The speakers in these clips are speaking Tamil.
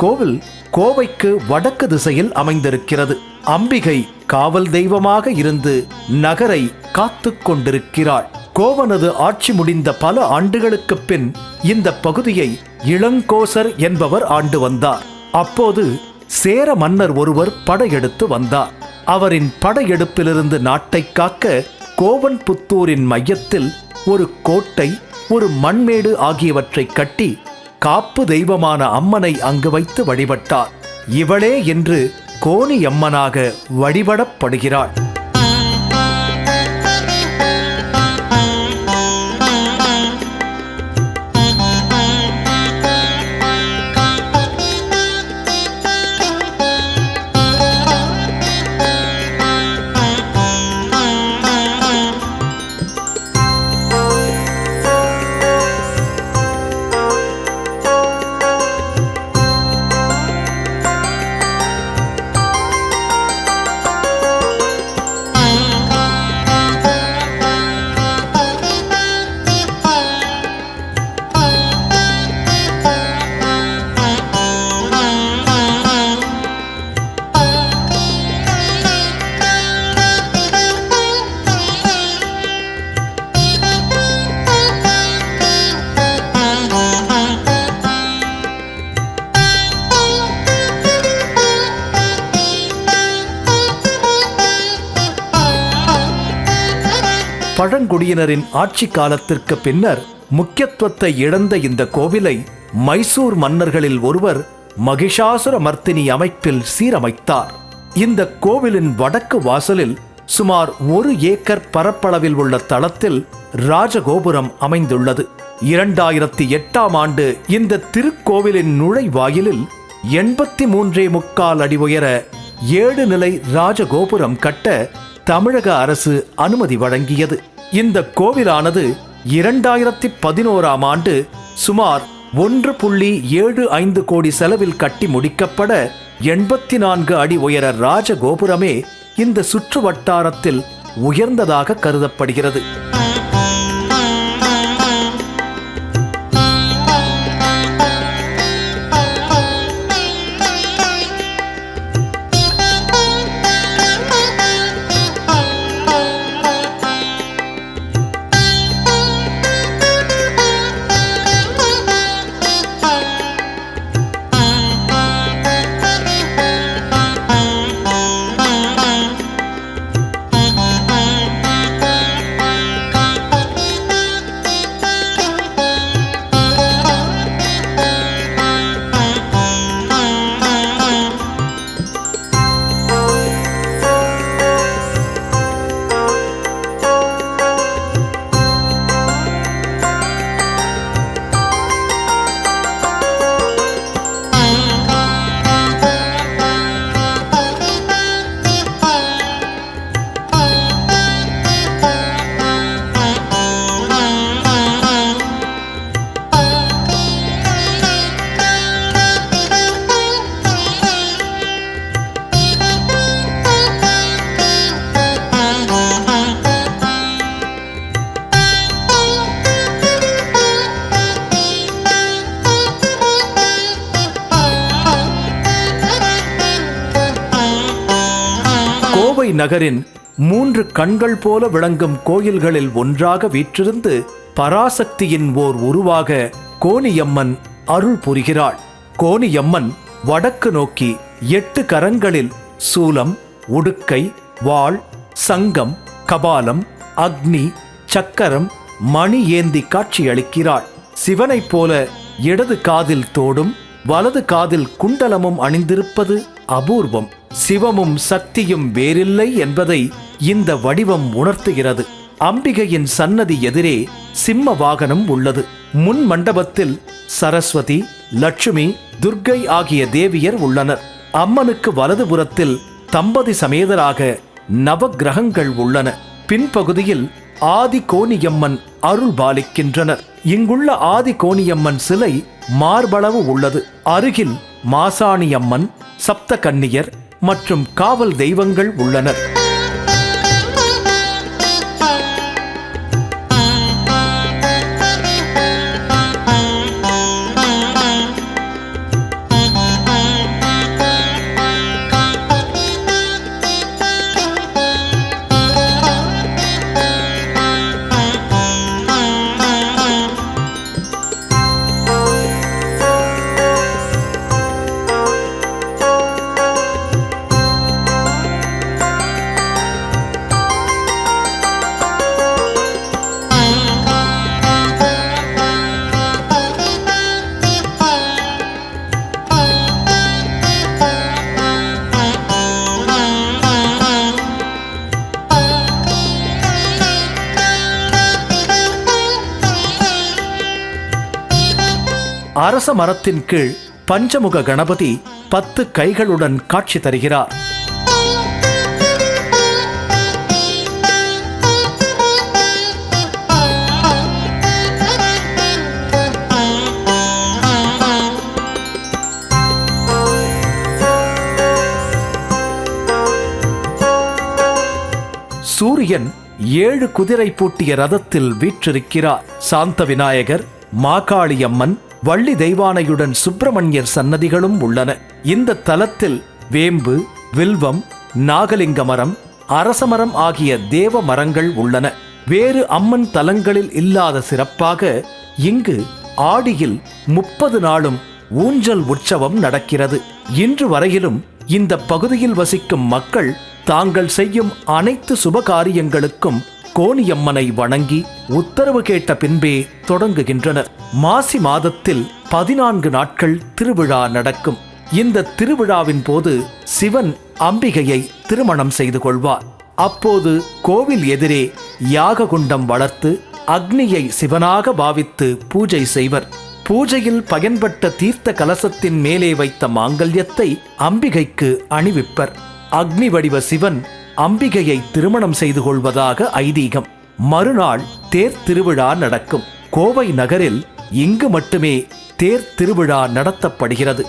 கோவில் கோவைக்கு வடக்கு திசையில் அமைந்திருக்கிறது. அம்பிகை காவல் தெய்வமாக இருந்து நகரை காத்து கொண்டிருக்கிறாள். கோவனது ஆட்சி முடிந்த பல ஆண்டுகளுக்குப் பின் இந்த பகுதியை இளங்கோசர் என்பவர் ஆண்டு வந்தார். அப்போது சேர மன்னர் ஒருவர் படையெடுத்து வந்தார். அவரின் படையெடுப்பிலிருந்து நாட்டை காக்க கோவன் புத்தூரின் மையத்தில் ஒரு கோட்டை ஒரு மண்மேடு ஆகியவற்றை கட்டி காப்பு தெய்வமான அம்மனை அங்கு வைத்து வழிபட்டார். இவளே என்று கோணியம்மனாக வழிபடப்படுகிறாள். பழங்குடியினரின் ஆட்சி காலத்திற்கு பின்னர் முக்கியத்துவத்தை இழந்த இந்த கோவிலை மைசூர் மன்னர்களில் ஒருவர் மகிஷாசுர மர்த்தினி அமைப்பில் சீரமைத்தார். இந்த கோவிலின் வடக்கு வாசலில் சுமார் ஒரு ஏக்கர் பரப்பளவில் உள்ள தளத்தில் ராஜகோபுரம் அமைந்துள்ளது. இரண்டாயிரத்தி எட்டாம் ஆண்டு இந்த திருக்கோவிலின் நுழைவாயிலில் எண்பத்தி மூன்றே முக்கால் அடி உயர ஏழு நிலை ராஜகோபுரம் கட்ட தமிழக அரசு அனுமதி வழங்கியது. இந்த கோவிலானது இரண்டாயிரத்தி பதினோராம் ஆண்டு சுமார் ஒன்று புள்ளி ஏழு ஐந்து கோடி செலவில் கட்டி முடிக்கப்பட எண்பத்தி நான்கு அடி உயர ராஜகோபுரமே இந்த சுற்று வட்டாரத்தில் உயர்ந்ததாக கருதப்படுகிறது. நகரின் மூன்று கண்கள் போல விளங்கும் கோயில்களில் ஒன்றாக வீற்றிருந்து பராசக்தியின் ஓர் உருவாக கோணியம்மன் அருள் புரிகிறாள். கோணியம்மன் வடக்கு நோக்கி எட்டு கரங்களில் சூலம் உடுக்கை வாள் சங்கம் கபாலம் அக்னி சக்கரம் மணி ஏந்தி காட்சியளிக்கிறாள். சிவனைப் போல இடது காதில் தோடும் வலது காதில் குண்டலமும் அணிந்திருப்பது அபூர்வம் சிவமும் சக்தியும் வேறில்லை என்பதை இந்த வடிவம் உணர்த்துகிறது. அம்பிகையின் சன்னதி எதிரே சிம்ம வாகனம் உள்ளது. முன் மண்டபத்தில் சரஸ்வதி லட்சுமி துர்க்கை ஆகிய தேவியர் உள்ளனர். அம்மனுக்கு வலதுபுறத்தில் தம்பதி சமேதராக நவக்கிரகங்கள் உள்ளன. பின்பகுதியில் ஆதி கோணியம்மன் அருள் பாலிக்கின்றனர். இங்குள்ள ஆதி கோணியம்மன் சிலை மார்பளவு உள்ளது. அருகில் மாசாணியம்மன் சப்த கன்னியர் மற்றும் காவல் தெய்வங்கள் உள்ளனர். அரச மரத்தின் கீழ் பஞ்சமுக கணபதி பத்து கைகளுடன் காட்சி தருகிறார். சூரியன் ஏழு குதிரை பூட்டிய ரதத்தில் வீற்றிருக்கிறார். சாந்த விநாயகர் மாகாளியம்மன் வள்ளி தெய்வானையுடன் சுப்பிரமணியர் சன்னதிகளும் உள்ளன. இந்த தலத்தில் வேம்பு வில்வம் நாகலிங்க மரம் அரசமரம் ஆகிய தேவ மரங்கள் உள்ளன. வேறு அம்மன் தலங்களில் இல்லாத சிறப்பாக இங்கு ஆடியில் முப்பது நாளும் ஊஞ்சல் உற்சவம் நடக்கிறது. இன்று வரையிலும் இந்த பகுதியில் வசிக்கும் மக்கள் தாங்கள் செய்யும் அனைத்து சுபகாரியங்களுக்கும் கோணியம்மனை வணங்கி உத்தரவு கேட்ட பின்பே தொடங்குகின்றனர். மாசி மாதத்தில் பதினான்கு நாட்கள் திருவிழா நடக்கும். இந்த திருவிழாவின் போது சிவன் அம்பிகையை திருமணம் செய்து கொள்வார். அப்போது கோவில் எதிரே யாக குண்டம் வளர்த்து அக்னியை சிவனாக பாவித்து பூஜை செய்வர். பூஜையில் பயன்பட்ட தீர்த்த கலசத்தின் மேலே வைத்த மாங்கல்யத்தை அம்பிகைக்கு அணிவிப்பர். அக்னி வடிவ சிவன் அம்பிகையை திருமணம் செய்து கொள்வதாக ஐதீகம். மறுநாள் தேர் திருவிழா நடக்கும். கோவை நகரில் இங்கு மட்டுமே தேர் திருவிழா நடத்தப்படுகிறது.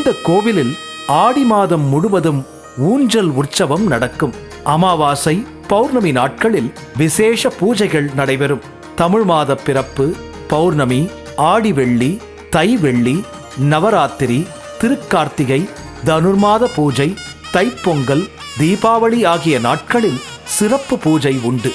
இந்த கோவிலில் ஆடி மாதம் முழுவதும் ஊஞ்சல் உற்சவம் நடக்கும். அமாவாசை பௌர்ணமி நாட்களில் விசேஷ பூஜைகள் நடைபெறும். தமிழ் மாத பிறப்பு பௌர்ணமி ஆடி வெள்ளி தை வெள்ளி நவராத்திரி திருக்கார்த்திகை தனுர்மாத பூஜை தைப்பொங்கல் தீபாவளி ஆகிய நாட்களில் சிறப்பு பூஜை உண்டு.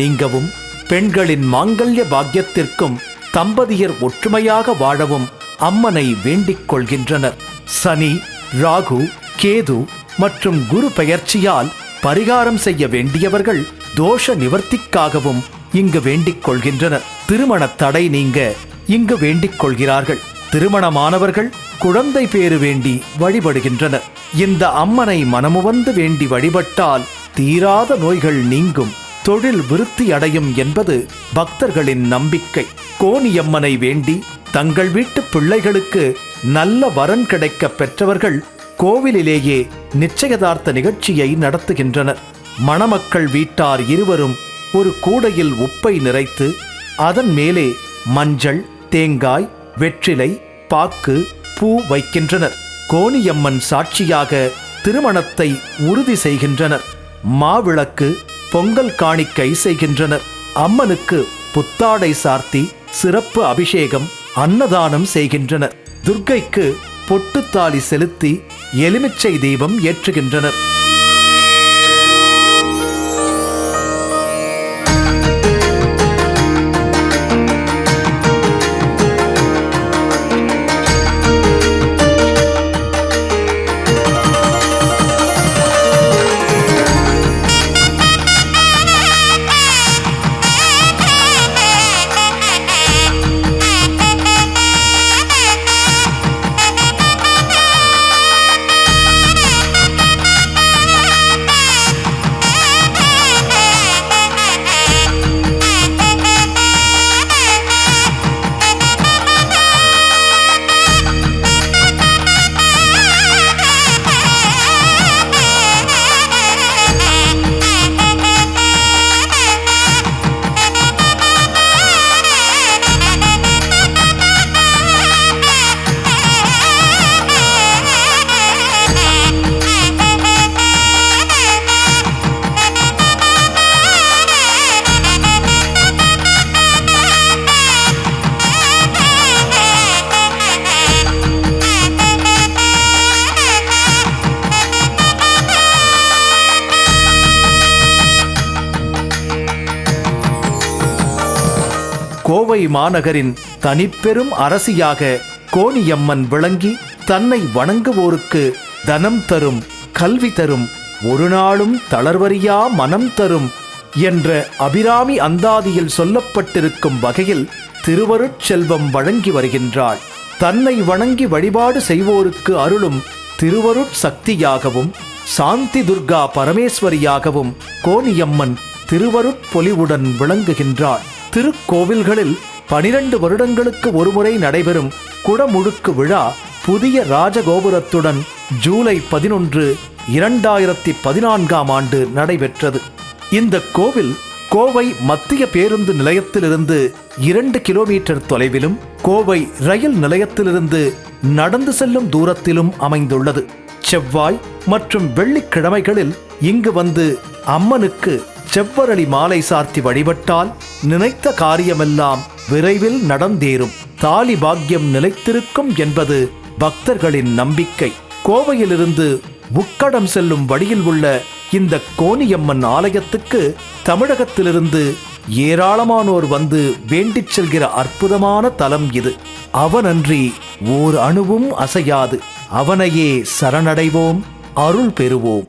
நீங்கவும் பெண்களின் மாங்கல்ய பாக்கியத்திற்கும் தம்பதியர் ஒற்றுமையாக வாழவும் அம்மனை வேண்டிக் கொள்கின்றனர். சனி ராகு கேது மற்றும் குரு பெயர்ச்சியால் பரிகாரம் செய்ய வேண்டியவர்கள் தோஷ நிவர்த்திக்காகவும் இங்கு வேண்டிக் கொள்கின்றனர். திருமண தடை நீங்க இங்கு வேண்டிக் கொள்கிறார்கள். திருமணமானவர்கள் குழந்தை பேறு வேண்டி வழிபடுகின்றனர். இந்த அம்மனை மனமுவந்து வேண்டி வழிபட்டால் தீராத நோய்கள் நீங்கும். தொழில் விருத்தி அடையும் என்பது பக்தர்களின் நம்பிக்கை. கோணியம்மனை வேண்டி தங்கள் வீட்டு பிள்ளைகளுக்கு நல்ல வரன் கிடைக்க பெற்றவர்கள் கோவிலிலேயே நிச்சயதார்த்த நிகழ்ச்சியை நடத்துகின்றனர். மணமக்கள் வீட்டார் இருவரும் ஒரு கூடையில் உப்பை நிறைத்து அதன் மேலே மஞ்சள் தேங்காய் வெற்றிலை பாக்கு பூ வைக்கின்றனர். கோணியம்மன் சாட்சியாக திருமணத்தை உறுதி செய்கின்றனர். மாவிளக்கு பொங்கல் காணிக்கை செய்கின்றனர். அம்மனுக்கு புத்தாடை சார்த்தி சிறப்பு அபிஷேகம் அன்னதானம் செய்கின்றனர். துர்க்கைக்கு பொட்டுத்தாலி செலுத்தி எலுமிச்சை தீபம் ஏற்றுகின்றனர். கோவை மாநகரின் தனிப்பெரும் அரசியாக கோணியம்மன் விளங்கி தன்னை வணங்குவோருக்கு தனம் தரும் கல்வி தரும் ஒரு நாளும் தளர்வறியா மனம் தரும் என்ற அபிராமி அந்தாதியில் சொல்லப்பட்டிருக்கும் வகையில் திருவருட்செல்வம் வழங்கி வருகின்றாள். தன்னை வணங்கி வழிபாடு செய்வோருக்கு அருளும் திருவருட் சக்தியாகவும் சாந்தி துர்கா பரமேஸ்வரியாகவும் கோணியம்மன் திருவருட்பொலிவுடன் விளங்குகின்றாள். திருக்கோவில்களில் பனிரெண்டு வருடங்களுக்கு ஒருமுறை நடைபெறும் குடமுழுக்கு விழா புதிய ராஜகோபுரத்துடன் ஜூலை பதினொன்று இரண்டாயிரத்தி பதினான்காம் ஆண்டு நடைபெற்றது. இந்த கோவில் கோவை மத்திய பேருந்து நிலையத்திலிருந்து இரண்டு கிலோமீட்டர் தொலைவிலும் கோவை ரயில் நிலையத்திலிருந்து நடந்து செல்லும் தூரத்திலும் அமைந்துள்ளது. செவ்வாய் மற்றும் வெள்ளிக்கிழமைகளில் இங்கு வந்து அம்மனுக்கு செவ்வரளி மாலை சார்த்தி வழிபட்டால் நினைத்த காரியமெல்லாம் விரைவில் நடந்தேறும். தாலி பாக்கியம் நிலைத்திருக்கும் என்பது பக்தர்களின் நம்பிக்கை. கோவையிலிருந்து உக்கடம் செல்லும் வழியில் உள்ள இந்த கோணியம்மன் ஆலயத்துக்கு தமிழகத்திலிருந்து ஏராளமானோர் வந்து வேண்டிச் செல்கிற அற்புதமான தலம் இது. அவனன்றி ஓர் அணுவும் அசையாது. அவனையே சரணடைவோம் அருள் பெறுவோம்.